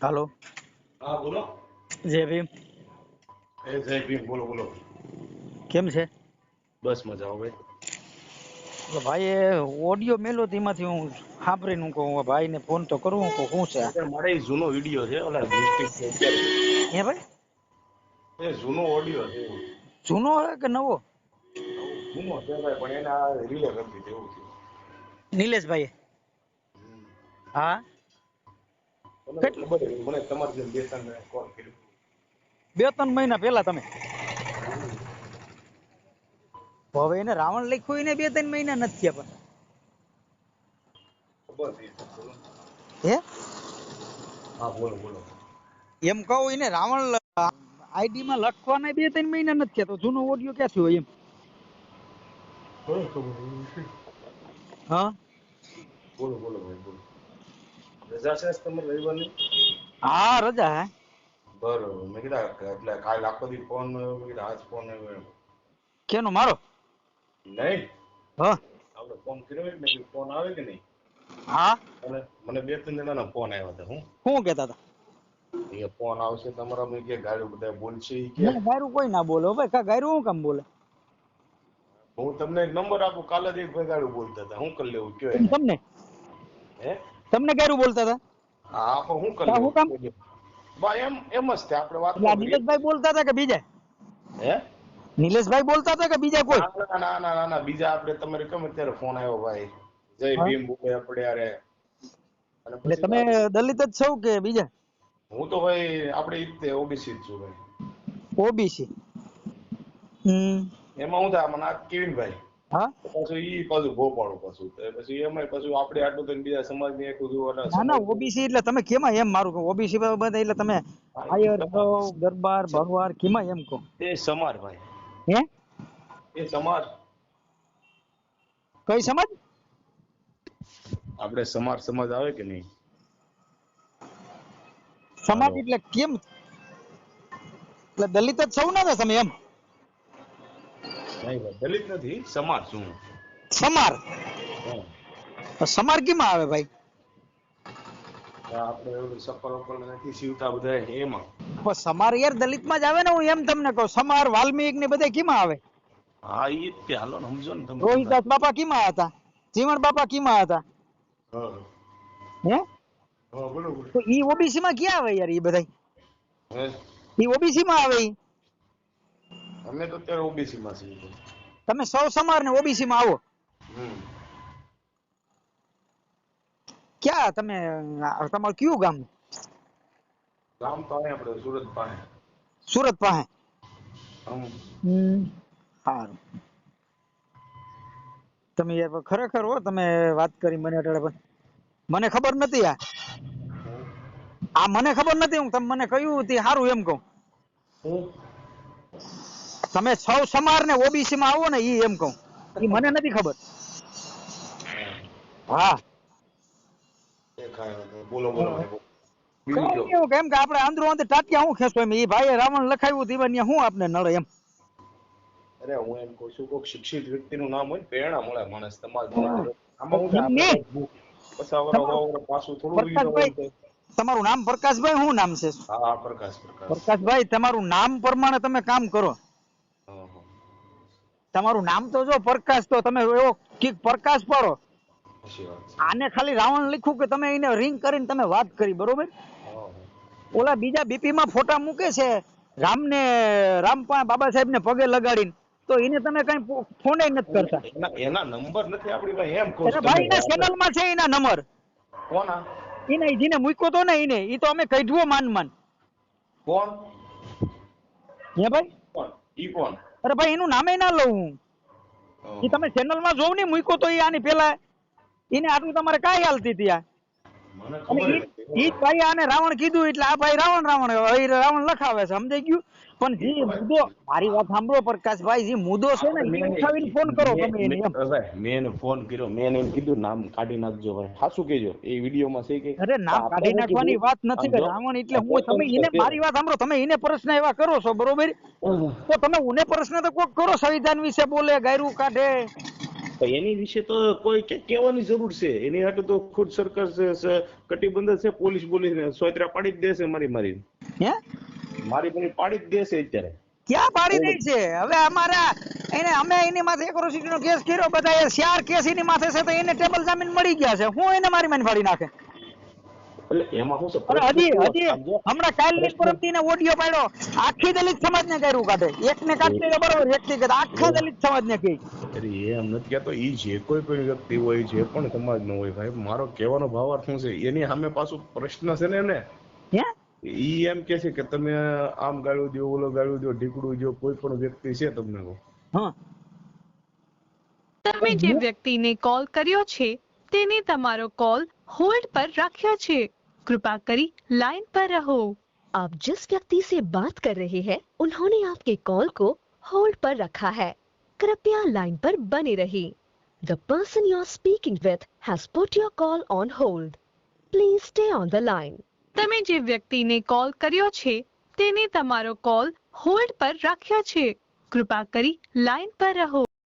હાલો. હા બોલો. જય ભીમ. એ જય ભીમ બોલો બોલો. કેમ છે? બસ મજા ભાઈ. ભાઈએ ઓડિયો મેલો તેમાંથી હું સાંભળીને હું કહું ભાઈને ફોન તો કરું હું શું છે? મારે જૂનો વીડિયો છે ઓલા ડિસ્ટ્રિક્ટ હે ભાઈ? એ જૂનો ઓડિયો છે. જૂનો કે નવો? જૂનો છે ભાઈ પણ એને આ રિલે કરી દીધી એવું થયું નિલેશભાઈ હા? મને તમારી બે ત્રણ જણાએ કર્યો. બે ત્રણ મહિના પહેલા તમે. હવે એને રાવણ લખ્યું એને બે ત્રણ મહિના નથી થયા. પણ. હે? હા બોલો બોલો. એમ કહું એને રાવણ આઈડી માં લખવાના બે ત્રણ મહિના નથી થયા તો જૂનો ઓડિયો ક્યાંથી હોય એમ? હા? બોલો બોલો ભાઈ બોલો. રજા છે તમારે રવિવારની? હા રજા હે. બરોબર. મેં કીધા એટલે કાલ આખો દી ફોન મેં કીધા આજ ફોન કેનો મારો? નહીં. હા. આપણે ફોન કર્યો મેં કીધું ફોન આવે કે નહીં? હા. અને મને બે ત્રણ જણાના ફોન આવ્યા હતા હું. શું કહેતા હતા? એ ફોન આવશે તમારા મેં કે ગાડી બધા બોલશે કે. ના ગાયરું કોઈ ના બોલે ભાઈ. કા ગાયરું હું કામ બોલે? હું તમને એક નંબર આપું કાલે જ એક ભાઈ ગાડી બોલતા હતા. હું કરી લેવું કયો તમને? હે? તમને ગાયરું બોલતા હતા? હા આપો હું કરી હું કામ? એમ એમ જ આપણે વાત. નિલેશભાઈ બોલતા હતા કે બીજા? હે? નિલેશભાઈ બોલતા હતા કે બીજા કોઈ? ના ના ના ના ના બીજા આપણે તમારે ગમે ત્યારે ફોન આવ્યો ભાઈ? જય ભીમ બોલે આપણે એટલે તમે દલિત જ છો કે બીજા? હું તો ભાઈ આપણે ઈ ઓબીસી જ છું ભાઈ. ઓબીસી હમ. એમાં હું થાય મને આ કેવિનભાઈ પાછું ઈ પાછું ભોપાળું પાછું. પછી એમાં પાછું આપણે આટલું તો બીજા સમાજ ને ઓબીસી એટલે તમે કેમાં એમ મારું ઓબીસી બધા એટલે તમે આયર દરબાર ભરવાડ કેમાં એમ કહો? એ સમાજ ભાઈ. હે? એ સમાર કઈ સમાજ? આપણે સમાર સમાજ આવે કે નહીં? સમાજ એટલે કેમ? એટલે દલિત જ સૌ ના તમે એમ? દલિત નથી સમાર? શું સમાર સમાર કેમાં આવે ભાઈ? આપણે ઓલું સફર ઉપર નથી સીવતા બધા એમાં. પણ સમાર યાર દલિતમાં જ આવે ને હું એમ તમને કહું સમાર વાલ્મીક ને બધા કેમાં આવે? હા એ જ હાલો ને સમજો ને તમે. રોહિદાસ બાપા કેમાં હતા? જીવણ બાપા કેમાં હતા? હે. તો ઈ ઓબીસી માં ક્યાં આવે યાર ઈ બધા ઈ ઓબીસી માં આવે ઈ? અમે તો અત્યારે ઓબીસી માં છીએ. તમે સૌ સમાર ને ઓબીસી માં આવો. ક્યાં તમે તમારું કયું ગામ? ગામ તો અહીં આપણે સુરત પાસે. સુરત પાસે? સારું. તમે યાર ખરેખર હો તમે વાત કરી મને અટાડે પણ. મને ખબર નથી આ. આ મને ખબર નથી હું તમે મને કહ્યું તે સારું એમ કહું. તમે સૌ સમાર ને ઓબીસી માં આવો ને ઈ એમ કહું. ઈ મને નથી ખબર. હા. બોલો બોલો કેમ કે આપણે આંધળો આંધળ ટાટિયા હું ખેંચો એમ? ઈ ભાઈએ રાવણ લખાયું તીવન હું આપને નડે એમ? અરે હું એમ કહું છું કોઈક શિક્ષિત વ્યક્તિનું નામ હોય પ્રેરણા મળે માણસ પ્રકાશભાઈ તમારું નામ પ્રકાશભાઈ શું નામ છે? હા પ્રકાશ પ્રકાશ પ્રકાશભાઈ તમારું નામ પ્રમાણે તમે કામ કરો. તમારું નામ તો જો પ્રકાશ તો તમે એવો કીક પ્રકાશ પાડો. આને ખાલી રાવણ લખ્યું કે તમે એને રિંગ કરીને તમે વાત કરી બરોબર. ઓલા બીજા બીપી માં ફોટા મૂકે છે રામ પા- બાબા સાહેબ ને પગે લગાડીને. તો એને તમે કઈ ફોન નથી કરતા. એના નંબર નથી આપણી પાસે એમ કહું ભાઈ એના ચેનલમાં છે એના નંબર. કોના? એને જેને મૂક્યો તો ને એને ઈ તો અમે કઢવો માન માન કોણ? હે ભાઈ? કોણ? ઈ કોણ? અરે ભાઈ એનું નામે ના લઉં. હું. ઈ તમે ચેનલમાં જોવ ને મૂક્યો તો એ આની પેલા એને આટલું તમારે કાંઈ હાલતી હતી આ? ઈ જ ભાઈ આને રાવણ કીધું એટલે આ ભાઈ રાવણ રાવણ રાવણ લખાવે છે સમજાઈ ગયું? પણ જે મુદ્દો મારી વાત સાંભળો પ્રકાશભાઈ જે મુદ્દો છે ને ઉઠાવીને ફોન કરો તમે એને એમ. મેં- એને ફોન કર્યો મેં એને કીધું નામ કાઢી નાખજો ભાઈ. સાચું કેજો એ વિડીયોમાં છે કે અરે નામ કાઢી નાખવાની વાત નથી કે રાવણ એટલે હું તમે એને મારી વાત સાંભળો તમે એને પ્રશ્ન એવા કરો છો બરોબર? તો તમે ઉને પ્રશ્ન તો કોક કરો સંવિધાન વિશે બોલે ગાયરું કાઢે. એની વિશે તો કોઈ કહેવાની જરૂર છે. એની હાટે તો ખુદ સરકાર કટિબંધ છે પોલીસ બોલીસ સોયત્રા પાડી જ દેશે મારી મારી હે? મારી મારી પાડી જ દેશે અત્યારે. ક્યાં પાડી દે છે હવે અમારા એને અમે એની માથે એક્રોસિટી નો કેસ કર્યો બધા એ ચાર કેસ એની માથે છે તો એને ટેબલ જામીન મળી ગયા છે. હું એને મારી મારી ફાડી નાખે? એટલે એમાં શું છે? હજી હજી આમ જો, હમણાં પરમથી ને ઓડિયો પાડ્યો. આખી દલિત સમાજ ને કર્યું કાઢે એક ને કાઢતી તો બરોબર. વ્યક્તિગત આખા દલિત સમાજ ને કહી અરે એમ નથી કહેતો. એ જે કોઈ પણ વ્યક્તિ હોય જે પણ સમાજનો હોય ભાઈ મારો કહેવાનો ભાવાર્થ શું છે? એની સામે પાછું પ્રશ્ન છે ને એને? ઈ એમ કે છે કે તમે આમ ગાળ્યું દો ઓલો ગાળ્યું દો ઢીકડું દો કોઈ પણ વ્યક્તિ છે તમને કહો. તમે જે વ્યક્તિને કોલ કર્યો છે તેને તમારો કોલ હોલ્ડ પર રાખ્યો છે. કૃપા કરી लाइन પર રહો. આપ जिस व्यक्ति से बात कर रहे हैं उन्होंने आपके कॉल को होल्ड पर रखा है कृपया लाइन पर बने रही The person you're speaking with has put your call on hold. Please stay on the line. તમે જે વ્યક્તિને કોલ કર્યો છે તેને તમારો કોલ હોલ્ડ પર રાખ્યો છે કૃપા કરી લાઈન પર રહો